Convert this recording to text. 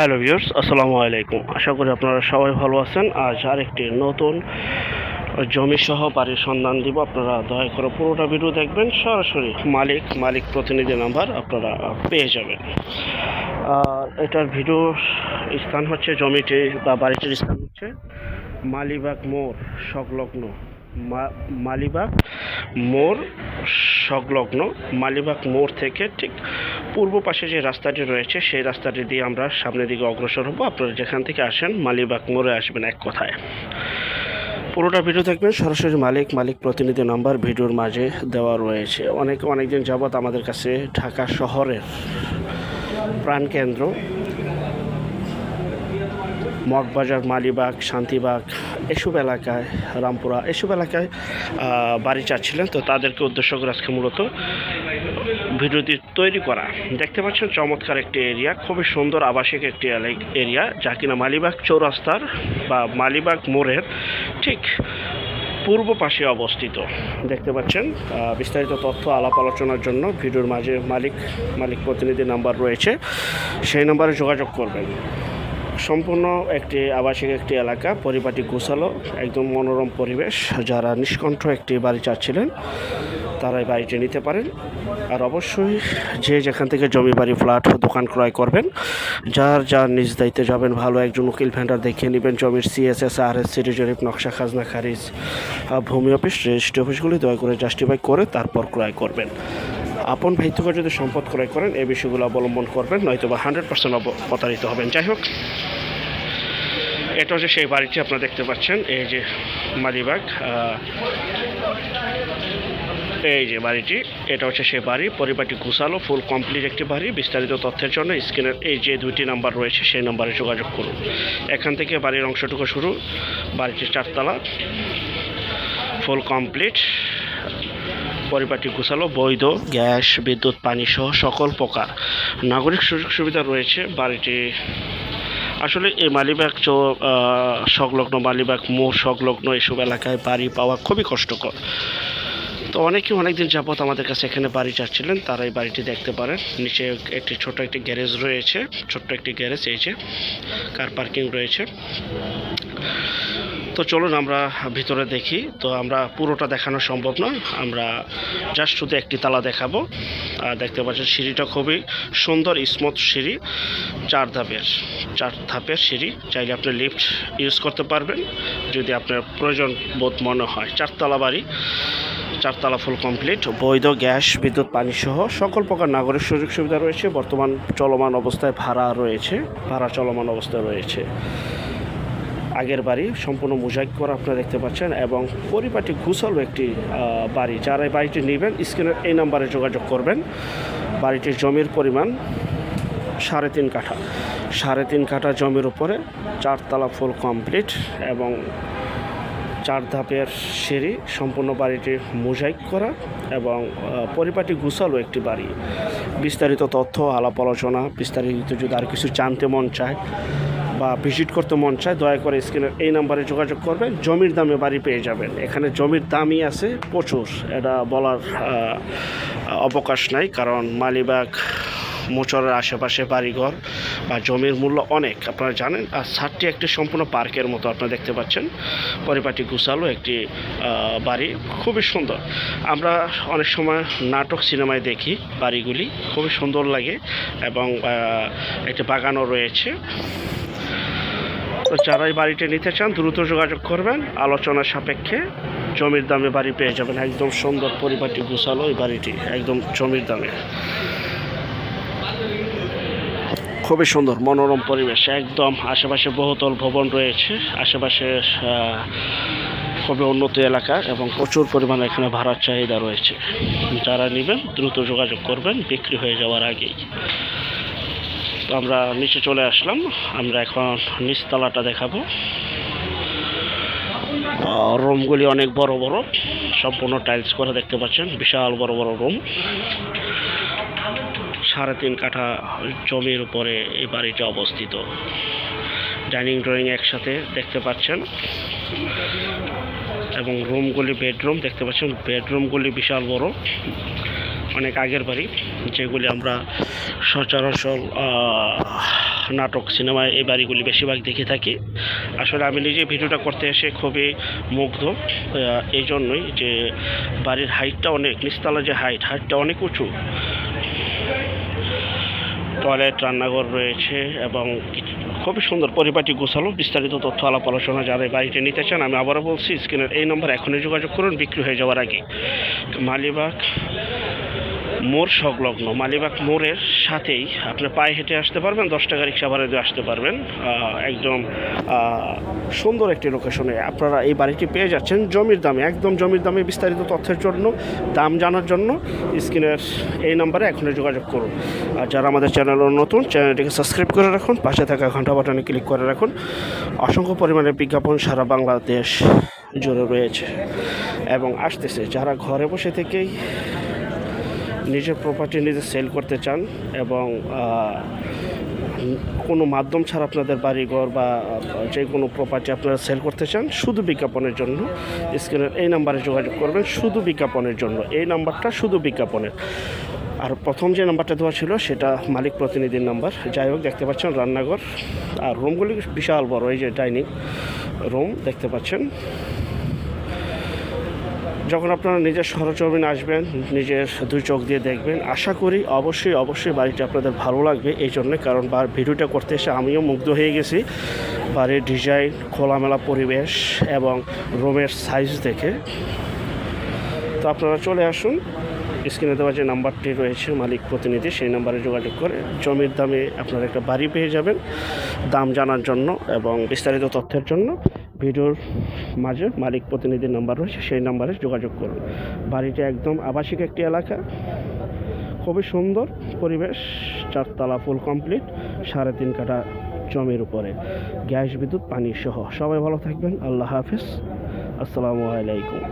Hello viewers, আসসালামু আলাইকুম। আশা করি আপনারা সবাই ভালো আছেন। আজ আরেকটি নতুন জমি সহ বাড়ির সন্ধান দিব। আপনারা দয়া করে পুরোটা ভিডিও দেখবেন। সরাসরি মালিক মালিক প্রতিনিধি নাম্বার আপনারা পেয়ে যাবেন। আর এটার ভিডিও স্থান হচ্ছে জমিটি বা বাড়িটির স্থান হচ্ছে মালিবাগ মোড় সংলগ্ন। মালিবাগ মোড় সংলগ্ন মালিবাগ মোড় থেকে ঠিক পূর্ব পাশে যে রাস্তাটি রয়েছে, সেই রাস্তাটি দিয়ে আমরা সামনের দিকে অগ্রসর হব। আপনারা যেখান থেকে আসেন মালিবাগ মোড়ে আসবেন এক কথায়। পুরোটা ভিডিও দেখবেন। সরাসরি মালিক মালিক প্রতিনিধি নাম্বার ভিডিওর মাঝে দেওয়া রয়েছে। অনেক অনেকদিন যাবৎ আমাদের কাছে ঢাকা শহরের প্রাণকেন্দ্র। মগবাজার, মালিবাগ, শান্তিবাগ এসব এলাকায়, রামপুরা এসব এলাকায় বাড়ি চাচ্ছিলেন। তো তাদেরকে উদ্দেশ্য করে আজকে মূলত ভিডিওটি তৈরি করা। দেখতে পাচ্ছেন চমৎকার একটি এরিয়া, খুবই সুন্দর আবাসিক একটি এরিয়া, যা কিনা মালিবাগ চৌরাস্তার বা মালিবাগ মোড়ের ঠিক পূর্ব পাশে অবস্থিত। দেখতে পাচ্ছেন বিস্তারিত তথ্য আলাপ আলোচনার জন্য ভিডিওর মাঝে মালিক মালিক প্রতিনিধি নাম্বার রয়েছে। সেই নাম্বারে যোগাযোগ করবেন। সম্পূর্ণ একটি আবাসিক একটি এলাকা, পরিপাটি গোছালো, একদম মনোরম পরিবেশ। যারা নিষ্কণ্ঠ একটি বাড়ি চাচ্ছিলেন তারা এই বাড়িটি নিতে পারেন। আর অবশ্যই যে যেখান থেকে জমি বাড়ি, ফ্ল্যাট, দোকান ক্রয় করবেন, যার যার নিজ দায়িত্বে যাবেন, ভালো একজন উকিল ভেন্ডার দেখিয়ে নেবেন জমির সিএসএস আর এস সিটি জরিপ নকশা, খাজনা, খারিজ ভূমি অফিস, রেজিস্ট্রি অফিসগুলি দয়া করে জাস্টিফাই করে তারপর ক্রয় করবেন। আপন ভাইত্যকে যদি সম্পদ ক্রয় করেন, এই বিষয়গুলো অবলম্বন করবেন নয়তো বা হান্ড্রেড পার্সেন্ট প্রতারিত হবেন। যাই হোক এটা হচ্ছে সেই বাড়িটি আপনারা দেখতে পাচ্ছেন, এই যে মালিবাগ এই যে বাড়িটি, এটা হচ্ছে সেই বাড়ি, পরিবারটি গুছালো, ফুল কমপ্লিট একটি বাড়ি, বিস্তারিত তথ্যের জন্য স্ক্রিনের এই যে দুইটি নাম্বার রয়েছে, সেই নাম্বারে যোগাযোগ করুন। এখান থেকে বাড়ির অংশটুকু শুরু বাড়িটি চারতলা, ফুল কমপ্লিট পরিবারটি গুছালো, বৈধ, গ্যাস, বিদ্যুৎ, পানি সহ সকল প্রকার। নাগরিক সুযোগ সুবিধা রয়েছে, বাড়িটি আসলে এই মালিবাগ সংলগ্ন, মালিবাগ মোড় সংলগ্ন এসব এলাকায় বাড়ি পাওয়া খুবই কষ্টকর। তো অনেকে অনেকদিন যাবত আমাদের কাছে এখানে বাড়ি চাচ্ছিলেন তারা এই বাড়িটি দেখতে পারেন। নিচে একটি ছোট একটি গ্যারেজ রয়েছে, ছোট্ট একটি গ্যারেজ এই যে, কার পার্কিং রয়েছে। তো চলুন আমরা ভিতরে দেখি। তো আমরা পুরোটা দেখানো সম্ভব নয়। আমরা জাস্ট শুধু একটি তালা দেখাবো। আর দেখতে পাচ্ছেন সিঁড়িটা খুবই সুন্দর স্মুথ সিঁড়ি। চার ধাপের চার ধাপের সিঁড়ি। চাইলে আপনি লিফট ইউজ করতে পারবেন, যদি আপনার প্রয়োজন বোধ মনে হয়। চারতলা বাড়ি, চারতলা ফুল কমপ্লিট বৈধ গ্যাস, বিদ্যুৎ, পানি সহ সকল প্রকার নাগরিক সুযোগ সুবিধা রয়েছে। বর্তমান চলমান অবস্থায় ভাড়া রয়েছে, ভাড়া চলমান অবস্থায় রয়েছে। আগের বাড়ি, সম্পূর্ণ মোজাইক করা আপনারা দেখতে পাচ্ছেন এবং পরিপাটি ঘুষালো একটি বাড়ি। যারা এই বাড়িটি নেবেন, স্ক্রিনের এই নাম্বারে যোগাযোগ করবেন। বাড়িটির জমির পরিমাণ সাড়ে তিন কাঠা। সাড়ে তিন কাঠা জমির উপরে চারতলা ফুল কমপ্লিট এবং চার ধাপের সিঁড়ি, সম্পূর্ণ বাড়িটি মোজাইক করা এবং পরিপাটি গুছালো একটি বাড়ি। বিস্তারিত তথ্য আলাপ আলোচনা বিস্তারিত যদি আর কিছু জানতে মন চায় বা ভিজিট করতে মন চায়, দয়া করে স্ক্রিনের এই নাম্বারে যোগাযোগ করবেন জমির দামে বাড়ি পেয়ে যাবেন। এখানে জমির দামই আছে প্রচুর। এটা বলার অবকাশ নাই, কারণ মালিবাগ, মোচরের আশেপাশে বাড়িঘর বা জমির মূল্য অনেক। আপনারা জানেন, আর ছাদটি একটি সম্পূর্ণ পার্কের মতো আপনারা দেখতে পাচ্ছেন। পরিপাটি গুছালো একটি বাড়ি, খুবই সুন্দর। আমরা অনেক সময় নাটক সিনেমায় দেখি বাড়িগুলি, খুবই সুন্দর লাগে এবং একটি বাগানও রয়েছে। তো যারা এই বাড়িটি নিতে চান, দ্রুত যোগাযোগ করবেন। আলোচনার সাপেক্ষে জমির দামে বাড়ি পেয়ে যাবেন। একদম সুন্দর পরিবারটি গুছালো এই বাড়িটি, একদম জমির দামে। খুবই সুন্দর, মনোরম পরিবেশ, একদম আশেপাশে বহুতল ভবন রয়েছে। আশেপাশে খুবই উন্নত এলাকা এবং প্রচুর পরিমাণে এখানে ভাড়ার চাহিদা রয়েছে। যারা নেবেন, দ্রুত যোগাযোগ করবেন, বিক্রি হয়ে যাওয়ার আগেই। তো আমরা নিচে চলে আসলাম। আমরা এখন নিচতলাটা দেখাবো। রুমগুলি অনেক বড় বড়। সম্পূর্ণ টাইলস করা দেখতে পাচ্ছেন। বিশাল বড় বড় রুম। সাড়ে তিন কাঠা জমির উপরে এই বাড়িটা অবস্থিত। ডাইনিং ড্রয়িং একসাথে দেখতে পাচ্ছেন। এবং রুমগুলি বেডরুম দেখতে পাচ্ছেন। বেডরুমগুলি বিশাল বড়। অনেক আগের বাড়ি, যেগুলি আমরা সচরাচর নাটক, সিনেমায় এই বাড়িগুলি বেশিরভাগ দেখে থাকি। আসলে আমি নিজে ভিডিওটা করতে এসে খুবই মুগ্ধ এই জন্যই যে বাড়ির হাইটটা অনেক নিচতলা যে হাইট, হাইটটা অনেক উঁচু। টয়লেট, রান্নাঘর রয়েছে এবং খুবই সুন্দর পরিপাটি গোছালো, বিস্তারিত তথ্য, আলাপ আলোচনা যারা এই বাড়িটি নিতে চান, আমি আবারও বলছি, স্ক্রিনের এই নম্বর এখনই যোগাযোগ করুন, বিক্রি হয়ে যাওয়ার আগে। মালিবাগ মোড় সংলগ্ন, মালিবাগ মোড়ের সাথেই আপনি পায়ে হেঁটে আসতে পারবেন, দশ টাকা রিক্সা ভাড়া দিয়ে আসতে পারবেন। একদম সুন্দর একটি লোকেশনে আপনারা এই বাড়িটি পেয়ে যাচ্ছেন জমির দামে, একদম জমির দামে বিস্তারিত তথ্যের জন্য, দাম জানার জন্য স্ক্রিনের এই নাম্বারে এখনই যোগাযোগ করুন। আর যারা আমাদের চ্যানেল নতুন, চ্যানেলটিকে সাবস্ক্রাইব করে রাখুন, পাশে থাকা ঘণ্টা বাটনে ক্লিক করে রাখুন। অসংখ্য পরিমাণে বিজ্ঞাপন সারা বাংলাদেশ জুড়ে রয়েছে। এবং আসতেছে, যারা ঘরে বসে থেকেই নিজের প্রপার্টি নিজে সেল করতে চান এবং কোনো মাধ্যম ছাড়া আপনাদের বাড়িঘর বা যে কোনো প্রপার্টি আপনারা সেল করতে চান, শুধু বিজ্ঞাপনের জন্য স্ক্রিনের এই নাম্বারে যোগাযোগ করবেন, শুধু বিজ্ঞাপনের জন্য। এই নাম্বারটা শুধু বিজ্ঞাপনের। আর প্রথম যে নাম্বারটা দেওয়া ছিল, সেটা মালিক প্রতিনিধির নাম্বার যাই হোক, দেখতে পাচ্ছেন রান্নাঘর আর রুমগুলি বিশাল বড়, এই যে ডাইনিং রুম দেখতে পাচ্ছেন। যখন আপনারা নিজের সরজমিন আসবেন, নিজের দুই চোখ দিয়ে দেখবেন, আশা করি অবশ্যই অবশ্যই বাড়িটি আপনাদের ভালো লাগবে এই জন্যে, কারণ বার ভিডিওটা করতে এসে আমিও মুগ্ধ হয়ে গেছি। বাড়ির ডিজাইন, খোলামেলা পরিবেশ এবং রুমের সাইজ দেখে। তো আপনারা চলে আসুন, স্ক্রিনে দেওয়া যে নাম্বারটি রয়েছে, মালিক প্রতিনিধি, সেই নাম্বারে যোগাযোগ করে জমির দামে আপনারা একটা বাড়ি পেয়ে যাবেন। দাম জানার জন্য এবং বিস্তারিত তথ্যের জন্য। ভিডিওর মাঝে মালিক প্রতিনিধির নাম্বার রয়েছে, সেই নাম্বারে যোগাযোগ করুন। বাড়িটি একদম আবাসিক একটি এলাকা। খুবই সুন্দর পরিবেশ, চারতলা ফুল কমপ্লিট, সাড়ে তিন কাটা জমির উপরে। গ্যাস, বিদ্যুৎ, পানি সহ। সবাই ভালো থাকবেন। আল্লাহ হাফিজ। আসসালামু আলাইকুম।